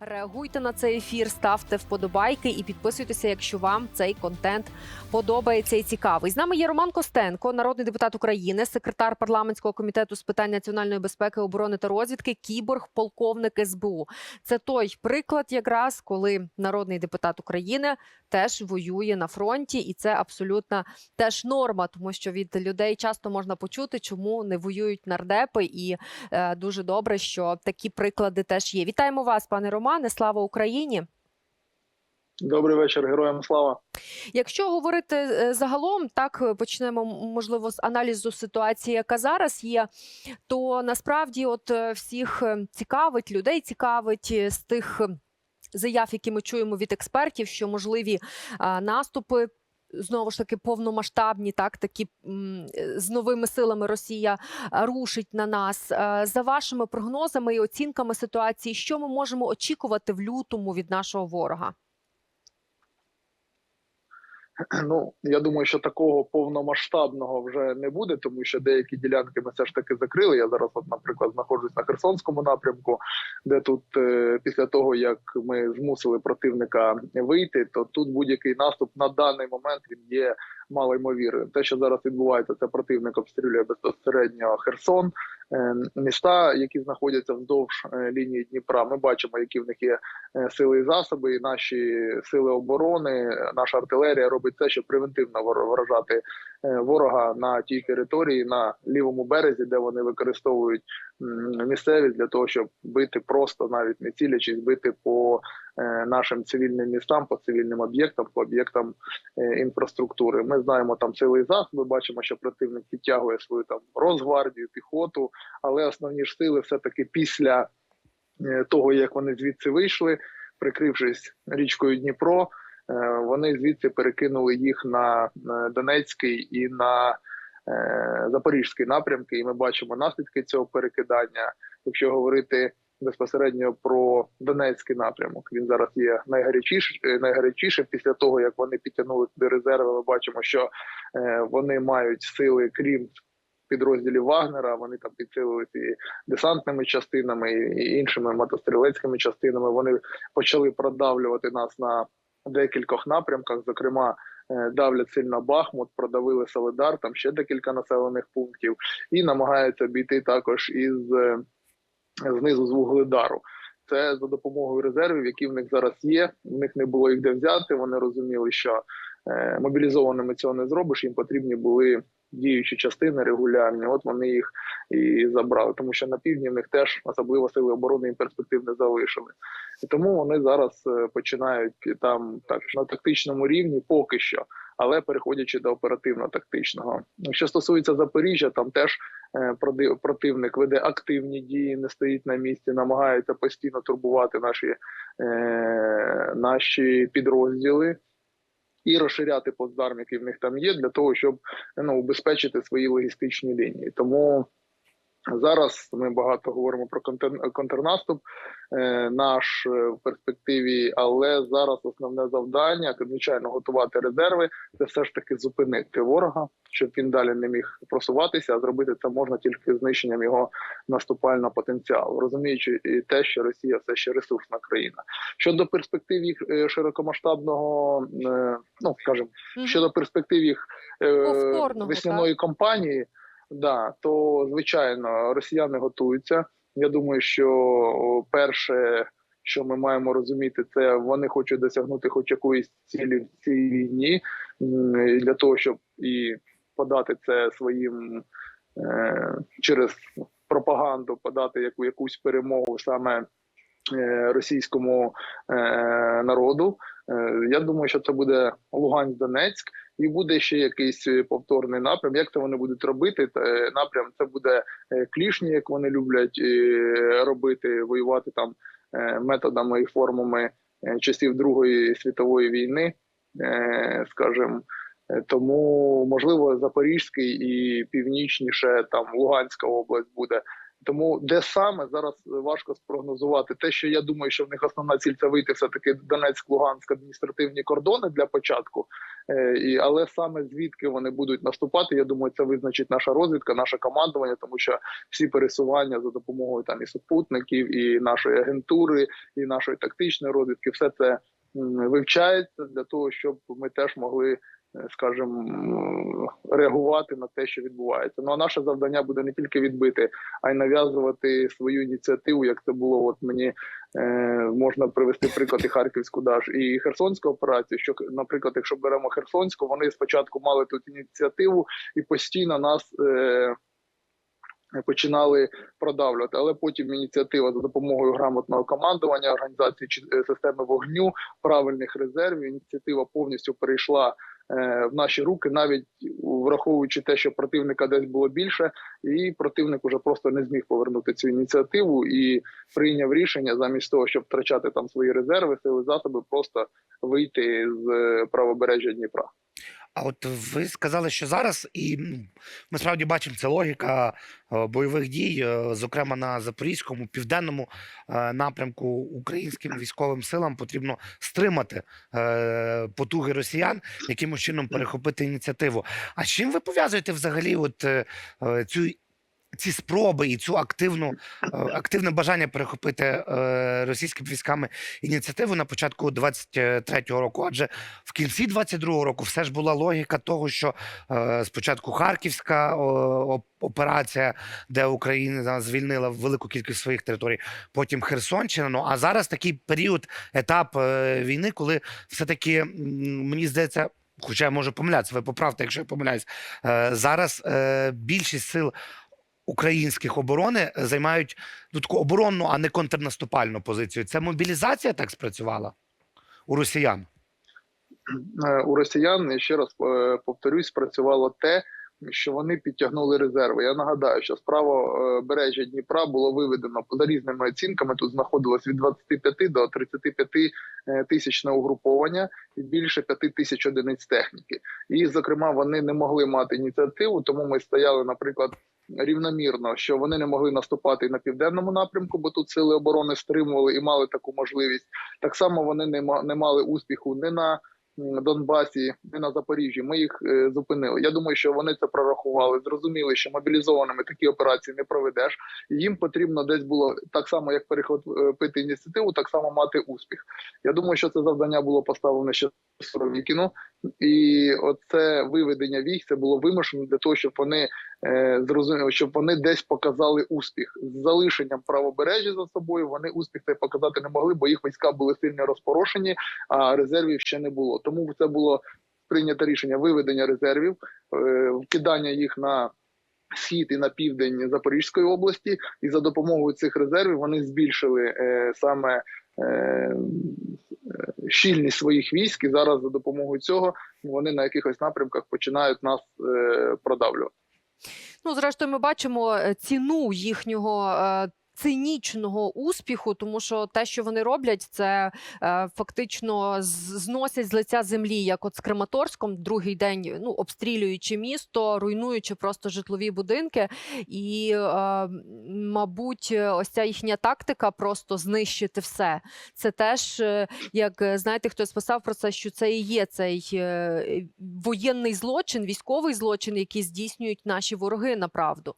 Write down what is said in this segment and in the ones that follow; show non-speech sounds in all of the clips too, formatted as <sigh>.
Реагуйте на цей ефір, ставте вподобайки і підписуйтеся, якщо вам цей контент подобається і цікавий. З нами є Роман Костенко, народний депутат України, секретар парламентського комітету з питань національної безпеки, оборони та розвідки, кіборг, полковник СБУ. Це той приклад, якраз коли народний депутат України теж воює на фронті, і це абсолютно теж норма, тому що від людей часто можна почути, чому не воюють нардепи, і е, дуже добре, що такі приклади теж є. Вітаємо вас, пане Романе. Слава Україні! Добрий вечір, героям слава. Якщо говорити е, загалом, так е, почнемо можливо з аналізу ситуації, яка зараз є, то насправді, от е, всіх цікавить, людей цікавить з тих заяв, які ми чуємо від експертів, що можливі наступи. Знову ж таки, повномасштабні, так такі е, з новими силами Росія рушить на нас. Е, За вашими прогнозами і оцінками ситуації, що ми можемо очікувати в лютому від нашого ворога? <clears throat> Ну я думаю, що такого повномасштабного вже не буде, тому що деякі ділянки ми все ж таки закрили. Я зараз, от, наприклад, знаходжусь на Херсонському напрямку, де тут е, після того як ми змусили противника вийти, то тут будь-який наступ на даний момент він є малоймовірним. Те, що зараз відбувається, це противник обстрілює безпосередньо Херсон, міста, які знаходяться вздовж е, лінії Дніпра. Ми бачимо, які в них є е, сили і засоби, і наші сили оборони, наша артилерія робить все, щоб превентивно вражати е, ворога на тій території, на лівому березі, де вони використовують місцевість для того, щоб бити просто навіть не цілячись, бити по е, нашим цивільним містам, по цивільним об'єктам, по об'єктам е, інфраструктури. Ми знаємо там і засоби. Бачимо, що противник підтягує свою там Росгвардію, піхоту, але основні ж сили все таки після е, того, як вони звідси вийшли, прикрившись річкою Дніпро, вони звідси перекинули їх на Донецький і на е, Запорізький напрямки, і ми бачимо наслідки цього перекидання. Якщо говорити безпосередньо про Донецький напрямок, він зараз є найгарячішим, найгарячішим. Після того як вони підтягнули туди резерви, ми бачимо, що е, вони мають сили, крім підрозділів Вагнера. Вони там підсилилися і десантними частинами, і іншими мотострілецькими частинами. Вони почали продавлювати нас на декількох напрямках. Зокрема, е, давлять сильно Бахмут, продавили Солидар, там ще декілька населених пунктів, і намагаються обійти також із е, знизу з Вугледару. Це за допомогою резервів, які в них зараз є. В них не було їх де взяти. Вони розуміли, що е, мобілізованими цього не зробиш. Їм потрібні були діючі частини регулярні. От вони їх і забрали, тому що на півдні в них теж особливо сили оборони їм перспектив не залишили. І тому вони зараз е, починають там так на тактичному рівні, поки що, але переходячи до оперативно-тактичного. Що стосується Запоріжжя, там теж е, противник веде активні дії, не стоїть на місці, намагається постійно турбувати наші, е, наші підрозділи. І розширяти плацдарм, який в них там є, для того, щоб ну, убезпечити свої логістичні лінії. Тому зараз ми багато говоримо про контр- контрнаступ е, наш е, в перспективі, але зараз основне завдання звичайно готувати резерви, це все ж таки зупинити ворога, щоб він далі не міг просуватися. А зробити це можна тільки знищенням його наступального потенціалу, розуміючи і те, що Росія все ще ресурсна країна. Щодо перспектив їх е, широкомасштабного, ну скажімо, щодо перспектив їх весняної кампанії, да, то звичайно росіяни готуються. Я думаю, що перше, що ми маємо розуміти, це вони хочуть досягнути хоч якоїсь цілі в цій війні, для того, щоб і подати це своїм е, через пропаганду, подати яку якусь перемогу саме е, російському е, народу. Я думаю, що це буде Луганськ, Донецьк, і буде ще якийсь е, повторний напрям. Як це вони будуть робити? Е, Напрям це буде е, клішні, як вони люблять робити, воювати там методами і формами часів Другої світової війни, скажімо. Тому можливо Запорізький і північніше там Луганська область буде Тому де саме зараз важко спрогнозувати. Те, що я думаю, що в них основна ціль це вийти все таки Донецьк, Луганськ, адміністративні кордони для початку. Е, але саме звідки вони будуть наступати, я думаю, це визначить наша розвідка, наше командування, тому що всі пересування за допомогою там і супутників, і нашої агентури, і нашої тактичної розвідки, все це вивчається для того, щоб ми теж могли, е, скажімо, реагувати на те, що відбувається. Ну а наше завдання буде не тільки відбити, а й нав'язувати свою ініціативу, як це було. От мені е, можна привести приклад і Харківську даж і Херсонську операцію. Що, наприклад, якщо беремо Херсонську, вони спочатку мали тут ініціативу і постійно нас. Е, Починали продавлювати, але потім ініціатива за допомогою грамотного командування, організації е, системи вогню, правильних резервів. Ініціатива повністю перейшла е, в наші руки, навіть враховуючи те, що противника десь було більше, і противник уже просто не зміг повернути цю ініціативу і прийняв рішення замість того, щоб втрачати там свої резерви, сили засоби, просто вийти з е, правобережжя Дніпра. А от ви сказали, що зараз, і ми справді бачимо, це логіка е, бойових дій, е, зокрема на запорізькому, південному е, напрямку українським військовим силам потрібно стримати потуги росіян, якимось чином перехопити ініціативу. А з чим ви пов'язуєте взагалі от цю? Ці спроби і цю активну е, активне бажання перехопити е, російськими військами ініціативу на початку 23-го року, адже в кінці 22-го року все ж була логіка того, що е, спочатку Харківська операція, де Україна звільнила велику кількість своїх територій, потім Херсонщина. Ну а зараз такий період, етап е, війни, коли все-таки мені здається. Хоча я можу помилятися, ви поправте, якщо я помиляюсь. Зараз більшість сил українських оборони займають ну, таку оборонну, а не контрнаступальну позицію. Це мобілізація так спрацювала у росіян. Е, у росіян ще раз е, повторюсь, спрацювало те, що вони підтягнули резерви. Я нагадаю, що з правобережжя Дніпра було виведено за різними оцінками. Тут знаходилось від 25 до 35 е, тисяч на угруповання і більше 5 тисяч одиниць техніки. І, зокрема, вони не могли мати ініціативу, тому ми стояли, наприклад. Рівномірно, що вони не могли наступати на південному напрямку, бо тут сили оборони стримували і мали таку можливість. Так само вони не ма- не мали успіху не на Донбасі, не на Запоріжжі. Ми їх е, зупинили. Я думаю, що вони це прорахували, зрозуміли, що мобілізованими такі операції не проведеш. Їм потрібно десь було так само, як перехопити ініціативу, так само мати успіх. Я думаю, що це завдання було поставлене ще Суровікіну, і оце виведення військ це було вимушено для того, щоб вони е, зрозуміли, щоб вони десь показали успіх з залишенням правобережжя за собою. Вони успіх цей показати не могли, бо їх війська були сильно розпорошені, а резервів ще не було. Тому це було прийнято рішення виведення резервів, е, вкидання їх на. Схід і на південь Запорізької області, і за допомогою цих резервів вони збільшили е, саме щільність своїх військ. І зараз за допомогою цього вони на якихось напрямках починають нас продавлювати. Ну, зрештою, ми бачимо е, ціну їхнього. Цинічного успіху, тому що те, що вони роблять, це е, фактично зносять з лиця землі, як от з Краматорськом, другий день ну обстрілюючи місто, руйнуючи просто житлові будинки. І, е, мабуть, ось ця їхня тактика просто знищити все. Це теж е, як е, знаєте, хтось писав про це, що це і є цей е, воєнний злочин, військовий злочин, який здійснюють наші вороги направду.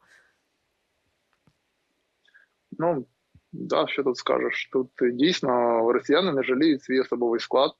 Ну да, що тут скажеш? Тут дійсно росіяни не жаліють свій особовий склад,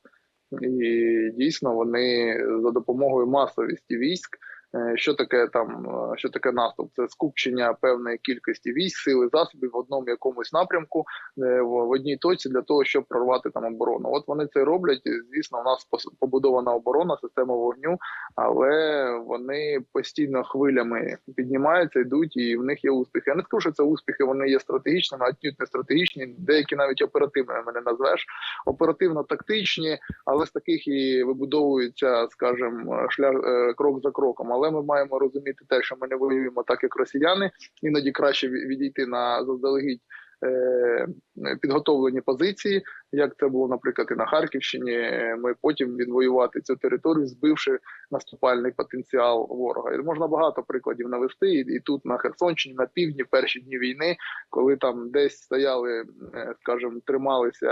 і дійсно вони за допомогою масовості військ. Е, Що таке там, е, що таке наступ? Це скупчення певної кількості військ, сили засобів в одному якомусь напрямку е, в одній точці для того, щоб прорвати там оборону. От вони це роблять. Звісно, у нас побудована оборона, система вогню, але вони постійно хвилями піднімаються, йдуть, і в них є успіхи. Я не скажу, що це успіхи, вони є стратегічними, а не стратегічні, деякі навіть оперативними мене назвеш. Оперативно-тактичні, але з таких і вибудовується, скажімо, шлях крок за кроком. Але ми маємо розуміти те, що ми не воюємо так, як росіяни. Іноді краще відійти на заздалегідь е, підготовлені позиції, як це було, наприклад, і на Харківщині. Ми потім відвоювати цю територію, збивши наступальний потенціал ворога. І можна багато прикладів навести. І, і тут на Херсонщині, на півдні, перші дні війни, коли там десь стояли, е, скажімо, трималися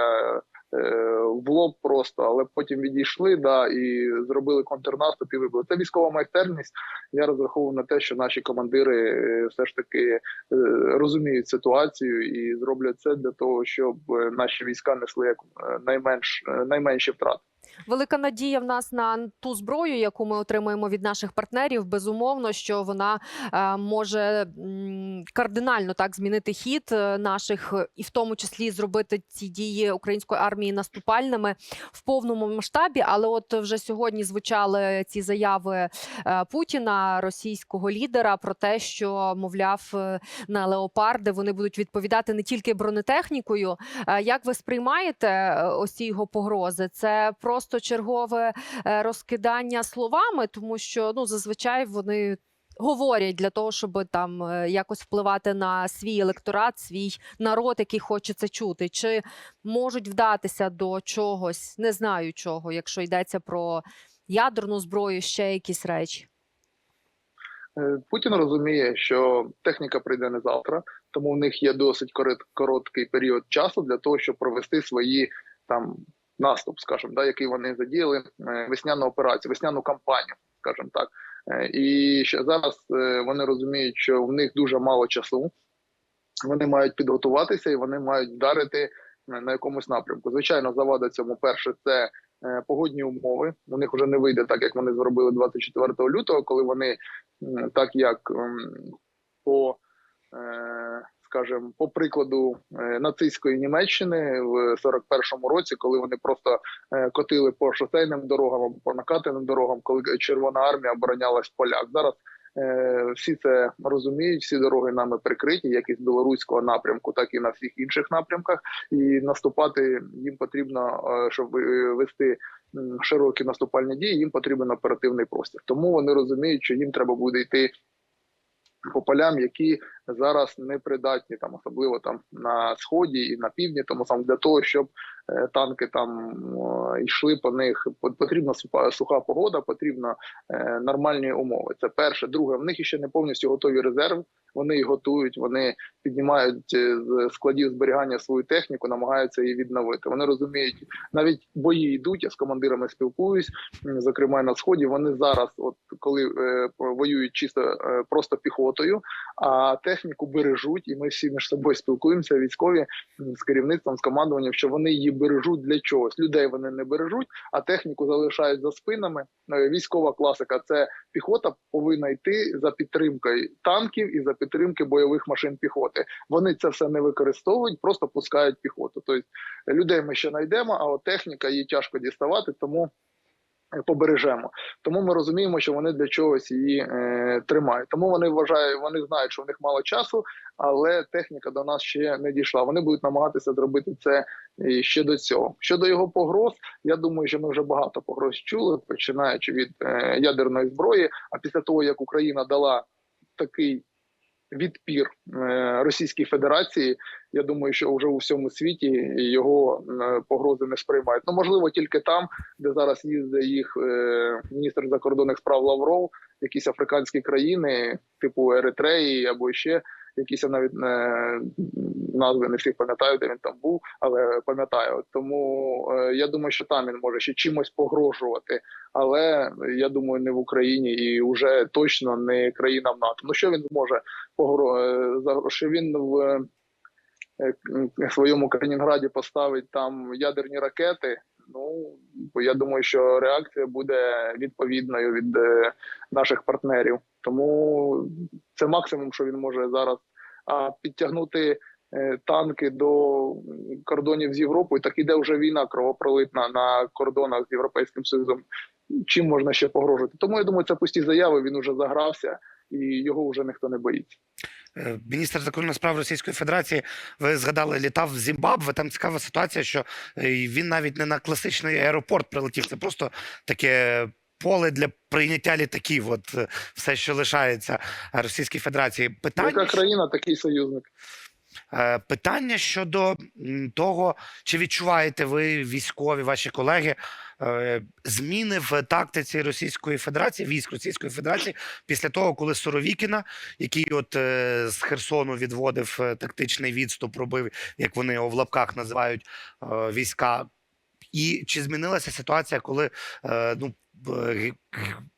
е, в лоб просто, але потім відійшли, да, і зробили контрнаступ і вибили. Це військова майстерність. Я розраховую на те, що наші командири е, все ж таки розуміють ситуацію і зроблять це для того, щоб наші війська несли як е, найменш е, найменші втрати. Велика надія в нас на ту зброю, яку ми отримуємо від наших партнерів. Безумовно, що вона е, може кардинально так змінити хід е, наших, і в тому числі зробити ці дії української армії наступальними в повному масштабі. Але от вже сьогодні звучали ці заяви е, Путіна, російського лідера, про те, що мовляв на леопарди вони будуть відповідати не тільки бронетехнікою, Як ви сприймаєте ось ці його погрози? Це просто чергове е, розкидання словами, тому що ну зазвичай вони. Говорять для того, щоб там е, якось впливати на свій електорат, свій народ, який хоче це чути, чи можуть вдатися до чогось, не знаю чого, якщо йдеться про ядерну зброю, ще якісь речі. Е, Путін розуміє, що техніка прийде не завтра, тому в них є досить короткий період часу для того, щоб провести свої там наступ, скажімо, да, який вони задіяли е, весняну операцію, весняну кампанію, скажімо так. Е, І ще зараз е, вони розуміють, що в них дуже мало часу. Вони мають підготуватися і вони мають вдарити на якомусь напрямку. Звичайно, завада цьому перше це погодні умови. У них вже не вийде так, як вони зробили 24 лютого, коли вони так як по скажімо, по прикладу е, нацистської Німеччини в 41-му році, коли вони просто е, котили по шосейним дорогам або по накатаним дорогам, коли Червона армія оборонялась в полях. Зараз е, всі це розуміють, всі дороги нами прикриті, як із білоруського напрямку, так і на всіх інших напрямках. І наступати їм потрібно, щоб вести широкі наступальні дії, їм потрібен оперативний простір. Тому вони розуміють, що їм треба буде йти по полям, які зараз не придатні, там особливо там на сході і на півдні, тому сам для того, щоб е, танки там йшли по них, по- потрібна суха, суха погода, потрібно е, нормальні умови. Це перше. Друге, в них ще не повністю готові резерви. Вони готують, вони піднімають е, з складів зберігання свою техніку, намагаються її відновити. Вони розуміють, навіть бої йдуть. Я з командирами спілкуюсь, зокрема на сході. Вони зараз, от коли е, воюють чисто е, просто піхотою, а техніку бережуть, і ми всі між собою спілкуємося. Військові з керівництвом, з командуванням, що вони її бережуть для чогось. Людей вони не бережуть, а техніку залишають за спинами. Військова класика це піхота повинна йти за підтримкою танків і за підтримки бойових машин піхоти. Вони це все не використовують, просто пускають піхоту. Тобто людей ми ще знайдемо, а от техніка її тяжко діставати, тому. е, Побережемо, тому ми розуміємо, що вони для чогось її е, тримають. Тому вони вважають, вони знають, що в них мало часу, але техніка до нас ще не дійшла. Вони будуть намагатися зробити це і ще до цього. Щодо його погроз, я думаю, що ми вже багато погроз чули, починаючи від е, ядерної зброї. А після того як Україна дала такий відпір е, Російській Федерації, я думаю, що вже у всьому світі його е, погрози не сприймають. Ну можливо, тільки там, де зараз їздить їх е, міністр закордонних справ Лавров, якісь африканські країни, типу Еритреї або ще якісь я навіть не назви не всіх пам'ятаю, де він там був, але пам'ятаю. Тому е, я думаю, що там він може ще чимось погрожувати, але я думаю, не в Україні і вже точно не країна в НАТО. Ну що він зможе погро... що він в е, своєму Калінінграді поставить там ядерні ракети. Ну я думаю, що реакція буде відповідною від е, наших партнерів. Тому це максимум, що він може зараз. А підтягнути е, танки до кордонів з Європою, так іде вже війна кровопролитна на кордонах з Європейським Союзом. Чим можна ще погрожувати? Тому я думаю, це пусті заяви. Він уже загрався і його вже ніхто не боїться. Е, Міністр закордонних справ Російської Федерації, ви згадали, літав в Зімбабве. Там цікава ситуація, що е, він навіть не на класичний аеропорт прилетів. Це просто таке поле для прийняття літаків. От е, все, що лишається Російській Федерації. Питання Яка країна, такий союзник. Е, Питання щодо того, чи відчуваєте ви військові, ваші колеги, е, зміни в тактиці Російської Федерації, військ Російської Федерації після того, коли Суровікіна, який от з Херсону відводив тактичний відступ, робив, як вони його в лапках називають війська. І чи змінилася ситуація, коли ну,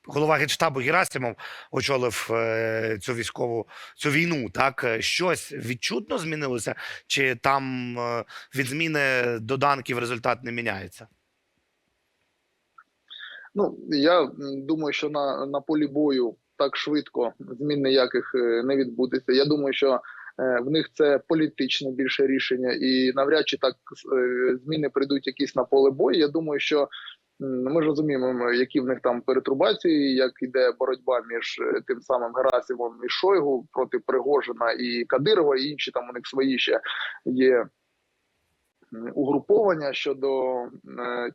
голова генштабу Герасимов очолив е, цю військову цю війну? Так Е, щось відчутно змінилося, чи там е, від зміни доданків результат не міняється? Ну я думаю, що на, на полі бою так швидко змін ніяких не відбудеться. Я думаю, що в них це політичне більше рішення, і навряд чи так зміни прийдуть якісь на поле бою. Я думаю, що ми ж розуміємо, які в них там перетрубації, як іде боротьба між е, тим самим Герасимом і Шойгу проти Пригожина і Кадирова, і інші там у них свої ще є угруповання щодо е,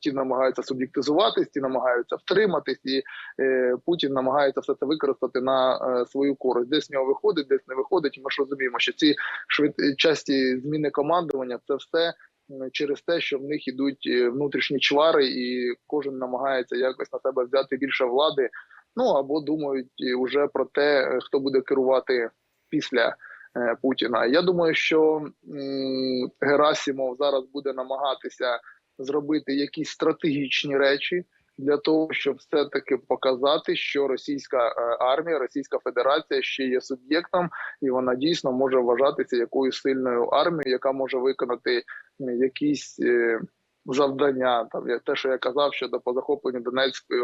ті намагаються суб'єктизуватись, ті намагаються втриматись, і е, Путін намагається все це використати на е, свою користь. Десь в нього виходить, десь не виходить. І Ми ж розуміємо, що ці швид... часті зміни командування це все. М, Через те, що в них ідуть е, внутрішні чвари, і кожен намагається якось на себе взяти більше влади. Ну або думають вже про те, е, хто буде керувати після е, Путіна. Я думаю, що Герасімов зараз буде намагатися зробити якісь стратегічні речі для того, щоб все таки показати, що російська е, армія, Російська Федерація ще є суб'єктом, і вона дійсно може вважатися якоюсь сильною армією, яка може виконати якісь. Завдання там я- те, що я казав щодо по захопленню Донецької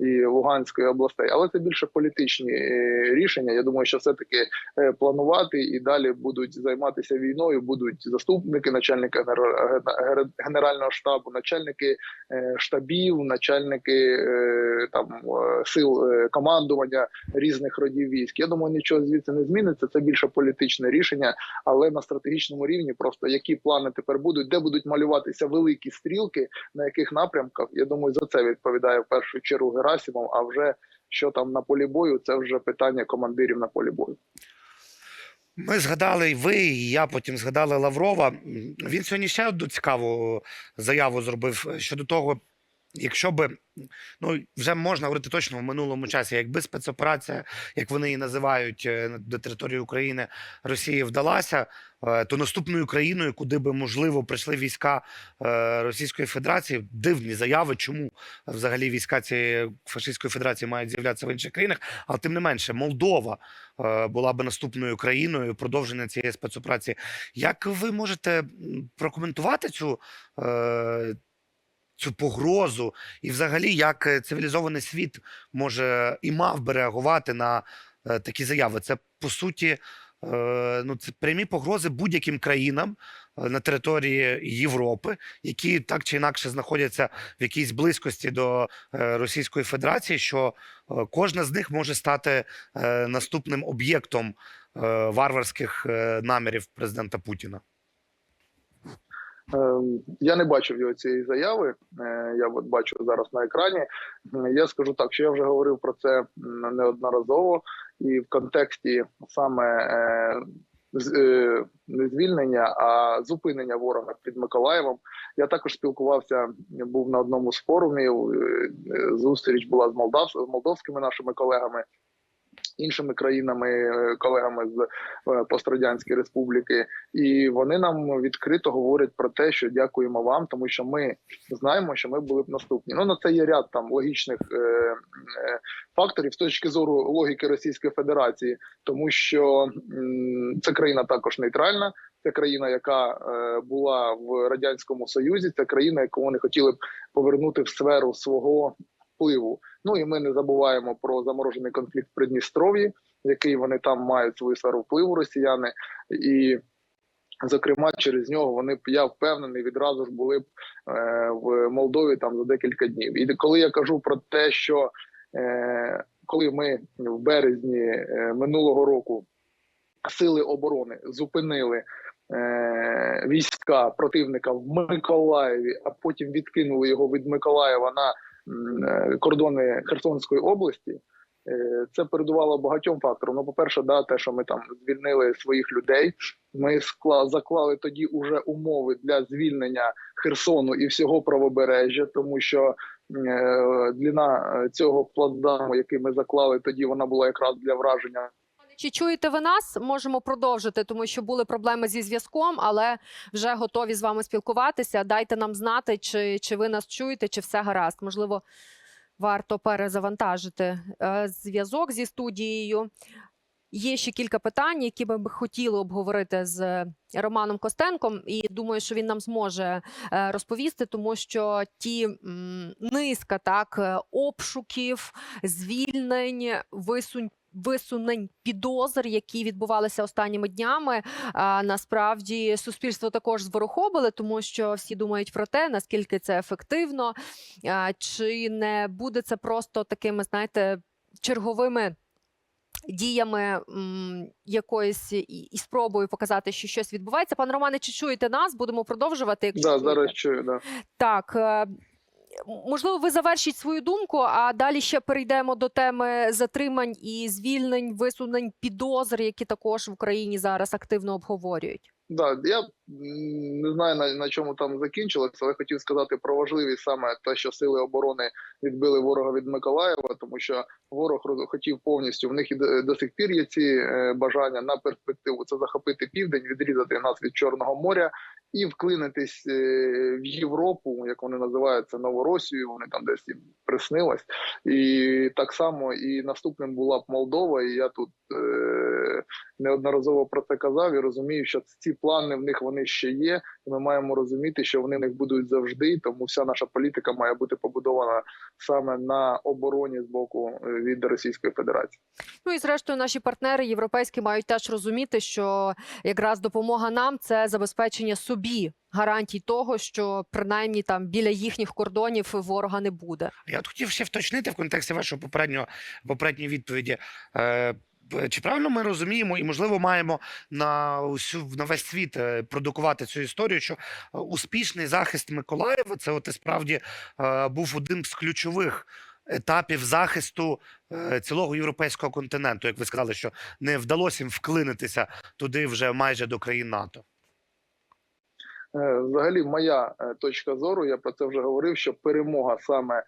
і Луганської областей, але це більше політичні е, рішення. Я думаю, що все таки е, планувати і далі будуть займатися війною. Будуть заступники начальника генера- генера- генерального штабу, начальники е, штабів, начальники там сил командування різних родів військ. Я думаю, нічого звідси не зміниться. Це більше політичне рішення, але на стратегічному рівні просто які плани тепер будуть, де будуть малюватися великі стрілки, на яких напрямках. Я думаю, за це відповідає в першу чергу Герасимов. А вже що там на полі бою, це вже питання командирів на полі бою. Ми згадали і ви, і я потім згадали Лаврова. Він сьогодні ще одну цікаву заяву зробив щодо того, якщо би ну вже можна говорити точно в минулому часі, якби спецоперація, як вони її називають е, до території України Росії вдалася, е, то наступною країною, куди би можливо прийшли війська е, Російської Федерації, дивні заяви, чому взагалі війська цієї фашистської федерації мають з'являтися в інших країнах, але тим не менше, Молдова була би наступною країною продовження цієї спецоперації. Як ви можете прокоментувати цю? Цю погрозу, і взагалі, як е, цивілізований світ може і мав би реагувати на е, такі заяви. Це по суті е, ну, це прямі погрози будь-яким країнам на території Європи, які так чи інакше знаходяться в якійсь близькості до Російської Федерації, що кожна з них може стати наступним об'єктом варварських намірів президента Путіна. Е, Я не бачив його цієї заяви. Е, Я от бачу зараз на екрані. Я скажу так, що я вже говорив про це неодноразово, і в контексті саме е, е, не звільнення, а зупинення ворога під Миколаєвом. Я також спілкувався, був на одному з форумів. Зустріч була з Молдав молдовськими нашими колегами. Іншими країнами, е, колегами з е, пострадянської республіки, і вони нам відкрито говорять про те, що дякуємо вам, тому що ми знаємо, що ми були б наступні. Ну на це є ряд там логічних е, е, факторів з точки зору логіки Російської Федерації, тому що м, це країна також нейтральна. Це країна, яка е, була в радянському союзі. Це країна, яку вони хотіли б повернути в сферу свого впливу. Ну і ми не забуваємо про заморожений конфлікт в Придністров'ї, який вони там мають свою сферу впливу, росіяни, і зокрема через нього вони я впевнений відразу ж були б е, в Молдові там за декілька днів. І коли я кажу про те, що е, коли ми в березні е, минулого року сили оборони зупинили. е, Війська противника в Миколаєві, а потім відкинули його від Миколаєва на кордони Херсонської області, Е, Це передувало багатьом факторам. Ну, по-перше, да, те, що ми там звільнили своїх людей. Ми скла заклали тоді уже умови для звільнення Херсону і всього правобережжя, тому що е, длина е, цього плацдарму, який ми заклали тоді, вона була якраз для враження Чи чуєте ви нас? Можемо продовжити, тому що були проблеми зі зв'язком, але вже готові з вами спілкуватися. Дайте нам знати, чи, чи ви нас чуєте, чи все гаразд. Можливо, варто перезавантажити е, зв'язок зі студією. Є ще кілька питань, які ми б хотіли обговорити з Романом Костенком, і думаю, що він нам зможе е, розповісти, тому що ті низка так е, обшуків, звільнень, висунь. Висунень підозр, які відбувалися останніми днями, а, насправді суспільство також зворохобили, тому що всі думають про те, наскільки це ефективно, чи не буде це просто такими, знаєте, черговими діями м, якоїсь і, і спробою показати, що щось відбувається. Пане Романе, чи чуєте нас? Будемо продовжувати. Якщо да, чуєте. зараз чую. Да. Так. Можливо, ви завершіть свою думку, а далі ще перейдемо до теми затримань і звільнень, висунень підозр, які також в Україні зараз активно обговорюють. Да, я не знаю на, на чому там закінчилося, але хотів сказати про важливість саме те, що сили оборони відбили ворога від Миколаєва, тому що ворог хотів повністю в них і до, сих пір є ці е, бажання на перспективу це захопити південь, відрізати нас від Чорного моря і вклинитись е, в Європу, як вони називаються Новоросію. Вони там десь їм приснилось. І так само і наступним була б Молдова. І я тут е, неодноразово про це казав і розумію, що ці плани в них вони ще є. І ми маємо розуміти, що вони в них будуть завжди. Тому вся наша політика має бути побудована саме на обороні з боку е, від Російської Федерації. Ну і зрештою, наші партнери європейські мають теж розуміти, що якраз допомога нам це забезпечення собі гарантій того, що принаймні там біля їхніх кордонів ворога не буде. Я от хотів ще вточнити в контексті вашої попереднього попередньої відповіді. Е, чи правильно ми розуміємо, і можливо маємо на усю на весь світ е, продукувати цю історію, що е, успішний захист Миколаєва це от і справді е, був один з ключових етапів захисту цілого європейського континенту, як ви сказали, що не вдалося їм вклинитися туди вже майже до країн НАТО. Взагалі, моя точка зору, я про це вже говорив, що перемога саме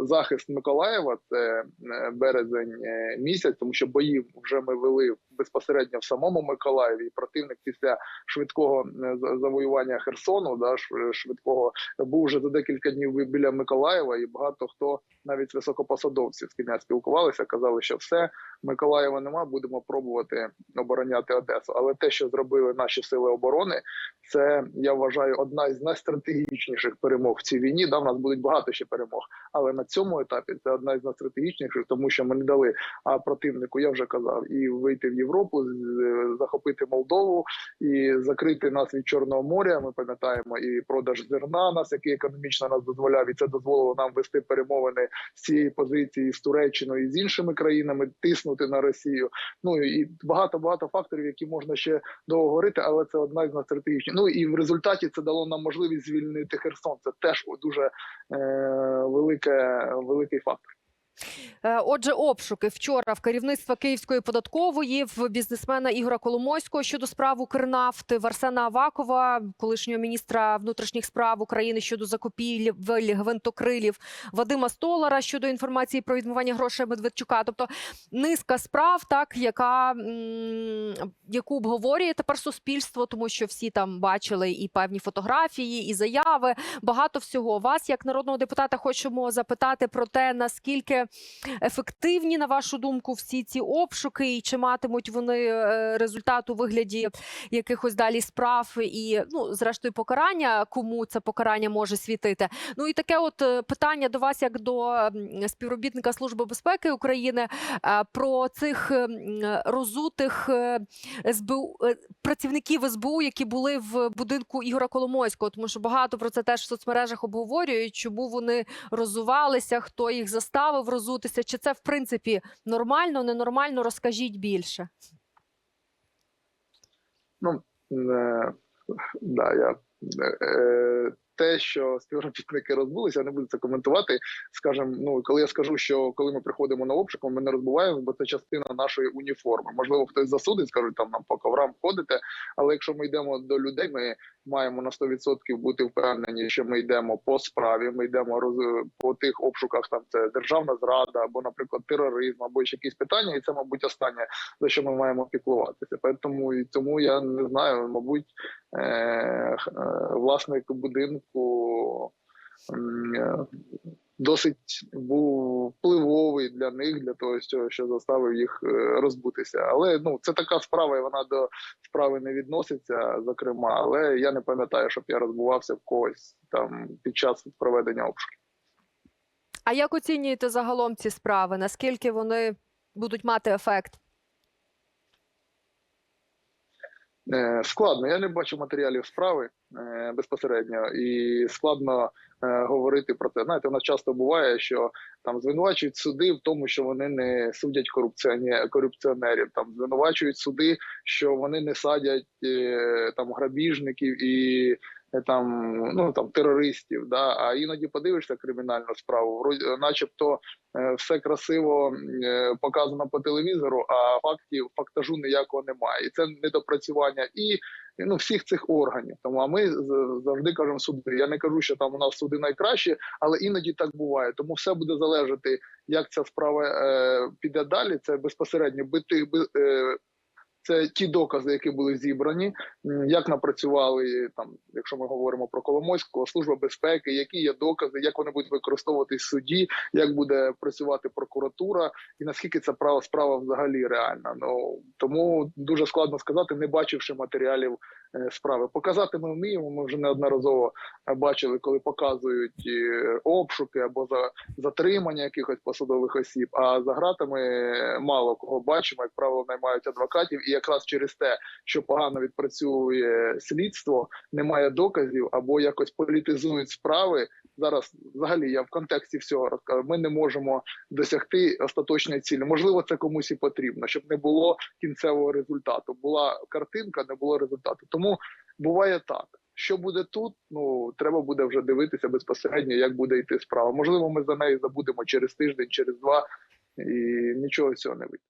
захист Миколаєва, це е, березень е, місяць, тому що бої вже ми вели безпосередньо в самому Миколаєві. І противник після швидкого за- завоювання Херсону, да, швидкого був вже за декілька днів біля Миколаєва, і багато хто навіть високопосадовців, з ким я спілкувалися, казали, що все Миколаєва нема, будемо пробувати обороняти Одесу. Але те, що зробили наші сили оборони, це я вважаю одна із найстратегічніших перемог в цій війні. Да, в нас будуть багато ще перемог, але на цьому етапі це одна із найстратегічніших, тому що ми не дали а противнику, я вже казав, і вийти в Європу, з- захопити Молдову і закрити нас від Чорного моря. Ми пам'ятаємо і продаж зерна нас, який економічно нас дозволяв, і це дозволило нам вести перемовини з цієї позиції з Туреччиною і з іншими країнами, тиснути на Росію. Ну і багато багато факторів, які можна ще довго говорити, але це одна із найстратегічних. Ну і в результаті це дало нам можливість звільнити Херсон. Це теж дуже е, велике, великий фактор. Е, Отже, обшуки вчора в керівництва Київської податкової в бізнесмена Ігора Коломойського щодо справ Укрнафти, в Арсена Авакова, колишнього міністра внутрішніх справ України щодо закупівель гвинтокрилів, Вадима Столара щодо інформації про відмивання грошей Медведчука. Тобто низка справ, так яка яку обговорює тепер суспільство, тому що всі там бачили і певні фотографії, і заяви. Багато всього. Вас, як народного депутата, хочемо запитати про те, наскільки ефективні, на вашу думку, всі ці обшуки, і чи матимуть вони е, результат у вигляді якихось далі справ і ну, зрештою, покарання, кому це покарання може світити. Ну і таке, от е, питання до вас, як до співробітника Служби безпеки України, е, про цих розутих СБУ працівників СБУ, які були в будинку Ігора Коломойського, тому що багато про це теж в соцмережах обговорюють, чому вони розувалися, хто їх заставив розутися, чи це в принципі нормально, ненормально? Розкажіть більше. Ну е, да, я е, те, що співробітники розбулися, не буду це коментувати. Скажем, ну коли я скажу, що коли ми приходимо на обшук, ми не розбуваємо, бо це частина нашої уніформи. Можливо, хтось засудить, скажуть там нам по коврам ходите. Але якщо ми йдемо до людей, ми маємо на 100% бути впевнені, що ми йдемо по справі. Ми йдемо роз по тих обшуках. Там це державна зрада, або, наприклад, тероризм, або ще якісь питання, і це, мабуть, останнє за що ми маємо піклуватися. Тому і тому я не знаю, мабуть, е- е, власник будинку. М, е, Досить був впливовий для них для того, що заставив їх е, розбутися. Але ну це така справа, і вона до справи не відноситься, зокрема. Але я не пам'ятаю, щоб я розбувався в когось там під час проведення обшуків. А як оцінюєте загалом ці справи? Наскільки вони будуть мати ефект? Е, Складно, я не бачу матеріалів справи е, безпосередньо, і складно е, говорити про це. Знаєте, у нас часто буває, що там звинувачують суди в тому, що вони не судять корупціонерів. Там звинувачують суди, що вони не садять е, там грабіжників і е, там ну там терористів. Да? А іноді подивишся кримінальну справу, начебто е, все красиво е, показано по телевізору, а фактів фактажу ніякого немає. І це недопрацювання і ну всіх цих органів. Тому а ми завжди кажемо суди. Я не кажу, що там у нас суди найкращі, але іноді так буває. Тому все буде залежати, як ця справа е, піде далі. Це безпосередньо бити би. Е, це ті докази, які були зібрані, як напрацювали там, якщо ми говоримо про Коломойського, служба безпеки, які є докази, як вони будуть використовуватись суді, як буде працювати прокуратура, і наскільки ця права справа взагалі реальна. Ну тому дуже складно сказати, не бачивши матеріалів е, справи. Показати ми вміємо. Ми вже неодноразово е, бачили, коли показують е, обшуки або за затримання якихось посадових осіб. А за гратами мало кого бачимо, як правило, наймають адвокатів, якраз через те, що погано відпрацьовує слідство, немає доказів або якось політизують справи. Зараз взагалі я в контексті всього розказую. Ми не можемо досягти остаточної цілі. Можливо, це комусь і потрібно, щоб не було кінцевого результату. Була картинка, не було результату. Тому буває так. Що буде тут? Ну треба буде вже дивитися безпосередньо, як буде йти справа. Можливо, ми за неї забудемо через тиждень, через два, і нічого цього не вийде.